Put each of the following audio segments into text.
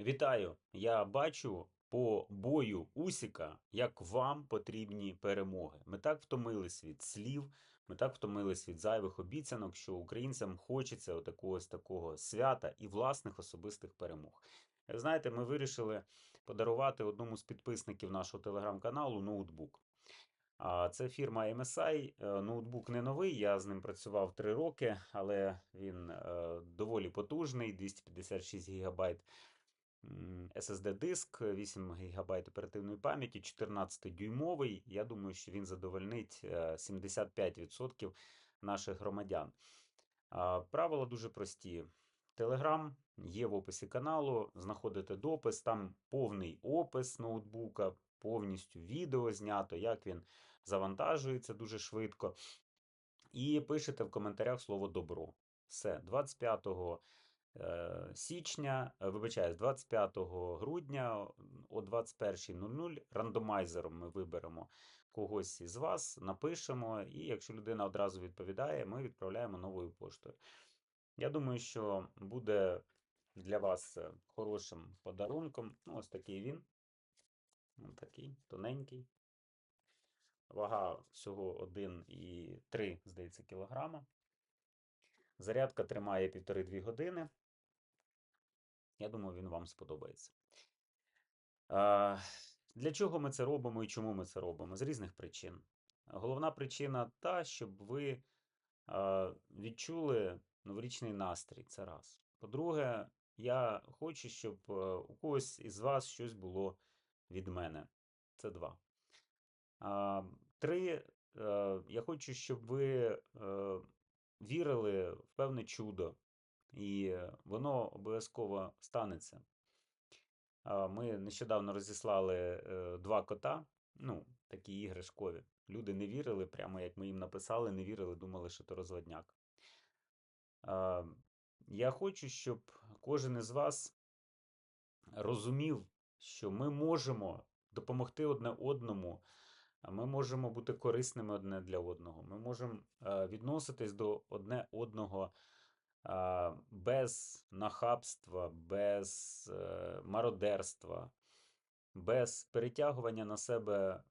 Вітаю! Я бачу по бою Усіка, як вам потрібні перемоги. Ми так втомились від слів, ми так втомились від зайвих обіцянок, що українцям хочеться отакого такого свята і власних особистих перемог. Знаєте, ми вирішили подарувати одному з підписників нашого телеграм-каналу ноутбук. А це фірма MSI. Е, Ноутбук не новий, я з ним працював 3 роки, але він е, доволі потужний, 256 ГБ SSD-диск, 8 ГБ оперативної пам'яті, 14-дюймовий. Я думаю, що він задовольнить е, 75% наших громадян. Правила дуже прості. Телеграм є в описі каналу, знаходите допис, там повний опис ноутбука, повністю відео знято, як він завантажується дуже швидко. І пишете в коментарях слово добро. Все, 25 е, січня, е, вибачаюсь, 25 грудня о 21.00 рандомайзером ми виберемо когось із вас, напишемо, і якщо людина одразу відповідає, ми відправляємо новою поштою. Я думаю, що буде для вас хорошим подарунком. Ну, ось такий він. Ось такий тоненький. Вага всього 1,3, здається, кілограма. Зарядка тримає 1,5-2 години. Я думаю, він вам сподобається. Для чого ми це робимо і чому ми це робимо? З різних причин. Головна причина та, щоб ви відчули новорічний настрій. Це раз. По-друге, я хочу, щоб е, у когось із вас щось було від мене. Це два. Три. е, Я хочу, щоб ви е, вірили в певне чудо, і воно обов'язково станеться. Ми нещодавно розіслали е, два кота, ну, такі іграшкові. Люди не вірили, прямо як ми їм написали, не вірили, думали, що то розводняк. Я хочу, щоб кожен із вас розумів, що ми можемо допомогти одне одному, ми можемо бути корисними одне для одного. Ми можемо е, відноситись до одне одного без нахабства, без е, мародерства, без перетягування на себе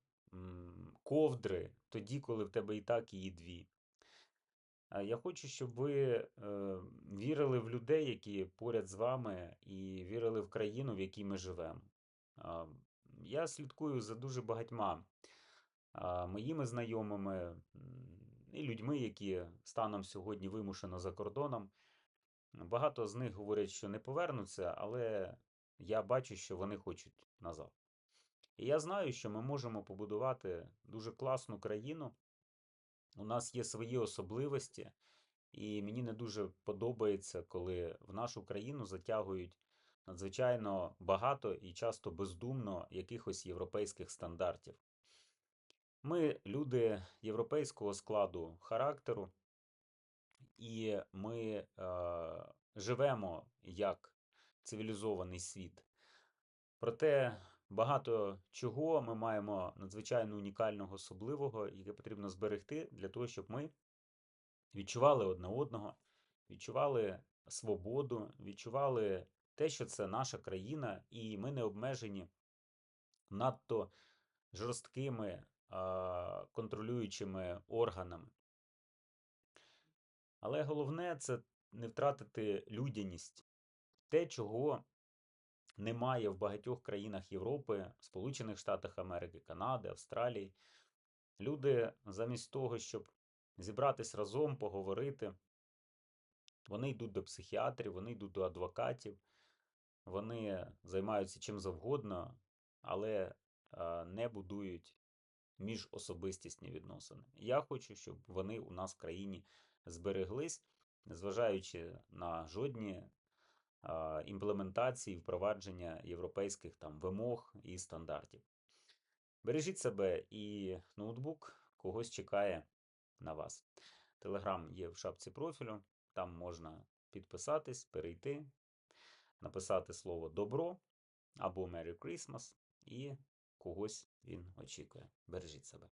ковдри, тоді, коли в тебе і так її дві. Я хочу, щоб ви е, вірили в людей, які поряд з вами, і вірили в країну, в якій ми живемо. Я слідкую за дуже багатьма моїми знайомими і людьми, які станом сьогодні вимушено за кордоном. Багато з них говорять, що не повернуться, але я бачу, що вони хочуть назад. І я знаю, що ми можемо побудувати дуже класну країну. У нас є свої особливості, і мені не дуже подобається, коли в нашу країну затягують надзвичайно багато і часто бездумно якихось європейських стандартів. Ми люди європейського складу характеру, і ми е, живемо як цивілізований світ. Проте багато чого ми маємо надзвичайно унікального, особливого, яке потрібно зберегти для того, щоб ми відчували одне одного, відчували свободу, відчували те, що це наша країна, і ми не обмежені надто жорсткими контролюючими органами. Але головне це не втратити людяність, те, чого немає в багатьох країнах Європи, Сполучених Штатах Америки, Канади, Австралії. Люди замість того, щоб зібратись разом, поговорити, вони йдуть до психіатрів, вони йдуть до адвокатів, вони займаються чим завгодно, але не будують міжособистісні відносини. Я хочу, щоб вони у нас в країні збереглись, незважаючи на жодні імплементації, впровадження європейських там вимог і стандартів. Бережіть себе і ноутбук когось чекає на вас. Телеграм є в шапці профілю, там можна підписатись, перейти, написати слово добро або Merry Christmas, і когось він очікує. Бережіть себе.